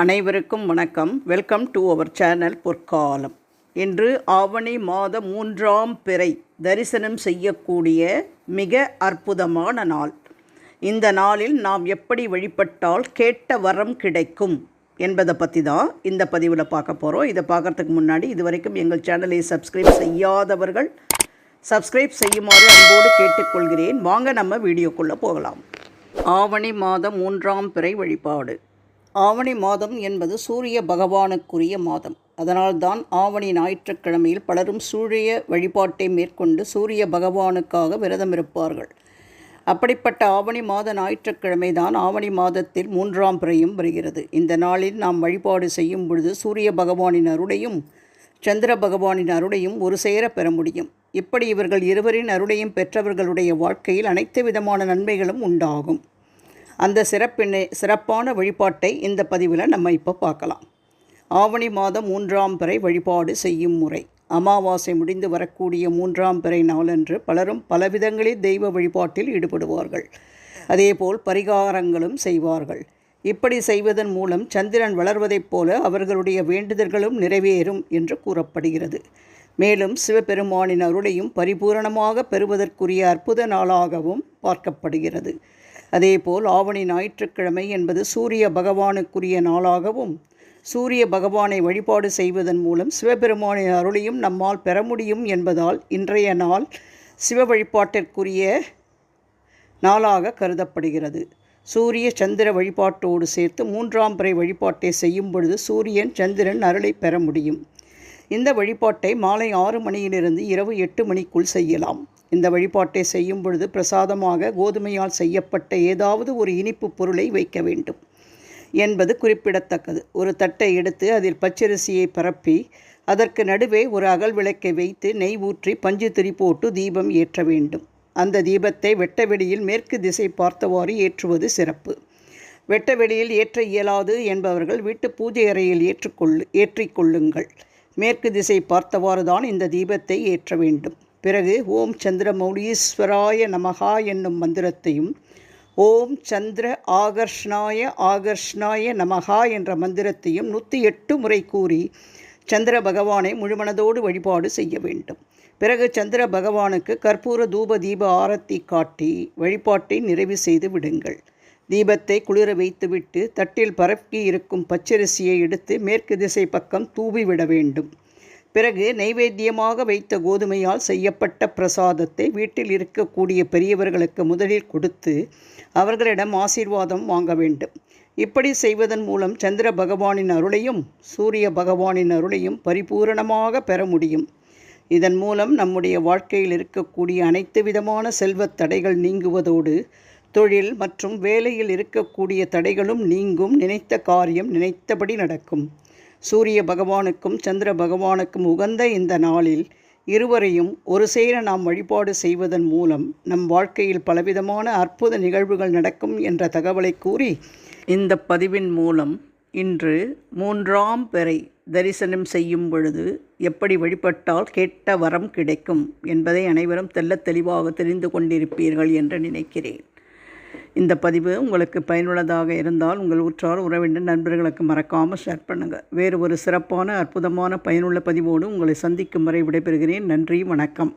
அனைவருக்கும் வணக்கம். Welcome to our channel பொற்காலம். இன்று ஆவணி மாத மூன்றாம் பிறை தரிசனம் செய்யக்கூடிய மிக அற்புதமான நாள். இந்த நாளில் நாம் எப்படி வழிபட்டால் கேட்ட வரம் கிடைக்கும் என்பதை பற்றி தான் இந்த பதிவில் பார்க்க போகிறோம் இதை பார்க்கறதுக்கு முன்னாடி இது வரைக்கும் எங்கள் சேனலை சப்ஸ்கிரைப் செய்யாதவர்கள் சப்ஸ்கிரைப் செய்யுமாறு அன்போடு கேட்டுக்கொள்கிறேன். வாங்க நம்ம வீடியோக்குள்ளே போகலாம். ஆவணி மாதம் மூன்றாம் பிறை வழிபாடு. ஆவணி மாதம் என்பது சூரிய பகவானுக்குரிய மாதம். அதனால்தான் ஆவணி ஞாயிற்றுக்கிழமையில் பலரும் சூரிய வழிபாட்டை மேற்கொண்டு சூரிய பகவானுக்காக விரதம் இருப்பார்கள். அப்படிப்பட்ட ஆவணி மாத ஞாயிற்றுக்கிழமை தான் ஆவணி மாதத்தில் மூன்றாம் பிறையும் வருகிறது. இந்த நாளில் நாம் வழிபாடு செய்யும் பொழுது சூரிய பகவானின் அருளையும் சந்திர பகவானின் அருளையும் ஒரு சேர பெற முடியும். இப்படி இவர்கள் இருவரின் அருளையும் பெற்றவர்களுடைய வாழ்க்கையில் அனைத்து விதமான நன்மைகளும் உண்டாகும். அந்த சிறப்பினை சிறப்பான வழிபாட்டை இந்த பதிவில் நம்ம இப்போ பார்க்கலாம். ஆவணி மாதம் மூன்றாம் பிறை வழிபாடு செய்யும் முறை. அமாவாசை முடிந்து வரக்கூடிய மூன்றாம் பிறை நாளன்று பலரும் பலவிதங்களில் தெய்வ வழிபாட்டில் ஈடுபடுவார்கள். அதேபோல் பரிகாரங்களும் செய்வார்கள். இப்படி செய்வதன் மூலம் சந்திரன் வளர்வதைப் போல அவர்களுடைய வேண்டுதல்களும் நிறைவேறும் என்று கூறப்படுகிறது. மேலும் சிவபெருமானின் அருளையும் பரிபூரணமாக பெறுவதற்குரிய அற்புத நாளாகவும் பார்க்கப்படுகிறது. அதேபோல் ஆவணி ஞாயிற்றுக்கிழமை என்பது சூரிய பகவானுக்குரிய நாளாகவும் சூரிய பகவானை வழிபாடு செய்வதன் மூலம் சிவபெருமானின் அருளையும் நம்மால் பெற முடியும் என்பதால் இன்றைய நாள் சிவ வழிபாட்டிற்குரிய நாளாக கருதப்படுகிறது. சூரிய சந்திர வழிபாட்டோடு சேர்த்து மூன்றாம் பிறை வழிபாட்டை செய்யும் பொழுது சூரியன் சந்திரன் அருளை பெற முடியும். இந்த வழிபாட்டை மாலை ஆறு மணியிலிருந்து இரவு எட்டு மணிக்குள் செய்யலாம். இந்த வழிபாட்டை செய்யும் பொழுது பிரசாதமாக கோதுமையால் செய்யப்பட்ட ஏதாவது ஒரு இனிப்பு பொருளை வைக்க வேண்டும் என்பது குறிப்பிடத்தக்கது. ஒரு தட்டை எடுத்து அதில் பச்சரிசியை பரப்பி அதற்கு நடுவே ஒரு அகல் விளக்கை வைத்து நெய் ஊற்றி பஞ்சு திரி போட்டு தீபம் ஏற்ற வேண்டும். அந்த தீபத்தை வெட்ட வெளியில் மேற்கு திசை பார்த்தவாறு ஏற்றுவது சிறப்பு. வெட்ட வெளியில் ஏற்ற இயலாது என்பவர்கள் வீட்டு பூஜை அறையில் ஏற்றுக்கொள்ளு ஏற்றிக்கொள்ளுங்கள். மேற்கு திசை பார்த்தவாறு தான் இந்த தீபத்தை ஏற்ற வேண்டும். பிறகு ஓம் சந்திரமௌலீஸ்வராய நமகா என்னும் மந்திரத்தையும் ஓம் சந்திர ஆகர்ஷ்ணாய ஆகர்ஷ்ணாய நமகா என்ற மந்திரத்தையும் நூற்றி எட்டு முறை கூறி சந்திர பகவானை முழுமனதோடு வழிபாடு செய்ய வேண்டும். பிறகு சந்திர பகவானுக்கு கற்பூர தூப தீப ஆரத்தி காட்டி வழிபாட்டை நிறைவு செய்து விடுங்கள். தீபத்தை குளிர வைத்துவிட்டு தட்டில் பரப்பி இருக்கும் பச்சரிசியை எடுத்து மேற்கு திசை பக்கம் தூவி விட வேண்டும். பிறகு நைவேத்தியமாக வைத்த கோதுமையால் செய்யப்பட்ட பிரசாதத்தை வீட்டில் இருக்கக்கூடிய பெரியவர்களுக்கு முதலில் கொடுத்து அவர்களிடம் ஆசீர்வாதம் வாங்க வேண்டும். இப்படி செய்வதன் மூலம் சந்திர பகவானின் அருளையும் சூரிய பகவானின் அருளையும் பரிபூரணமாக பெற முடியும். இதன் மூலம் நம்முடைய வாழ்க்கையில் இருக்கக்கூடிய அனைத்து விதமான செல்வத் தடைகள் நீங்குவதோடு தொழில் மற்றும் வேலையில் இருக்கக்கூடிய தடைகளும் நீங்கும் நினைத்த காரியம் நினைத்தபடி நடக்கும். சூரிய பகவானுக்கும் சந்திர பகவானுக்கும் உகந்த இந்த நாளில் இருவரையும் ஒரு சேர நாம் வழிபாடு செய்வதன் மூலம் நம் வாழ்க்கையில் பலவிதமான அற்புத நிகழ்வுகள் நடக்கும் என்ற தகவலை கூறி இந்த பதிவின் மூலம் இன்று மூன்றாம் பெறை தரிசனம் செய்யும் பொழுது எப்படி வழிபட்டால் கேட்ட வரம் கிடைக்கும் என்பதை அனைவரும் தெள்ளத் தெளிவாக தெரிந்து கொண்டிருப்பீர்கள் என்று நினைக்கிறேன். இந்த பதிவு உங்களுக்கு பயனுள்ளதாக இருந்தால் உங்கள் உற்றார் உறவினர் நண்பர்களுக்கு மறக்காமல் ஷேர் பண்ணுங்கள் வேறு ஒரு சிறப்பான அற்புதமான பயனுள்ள பதிவோடு உங்களை சந்திக்கும் வரை விடைபெறுகிறேன். நன்றி வணக்கம்.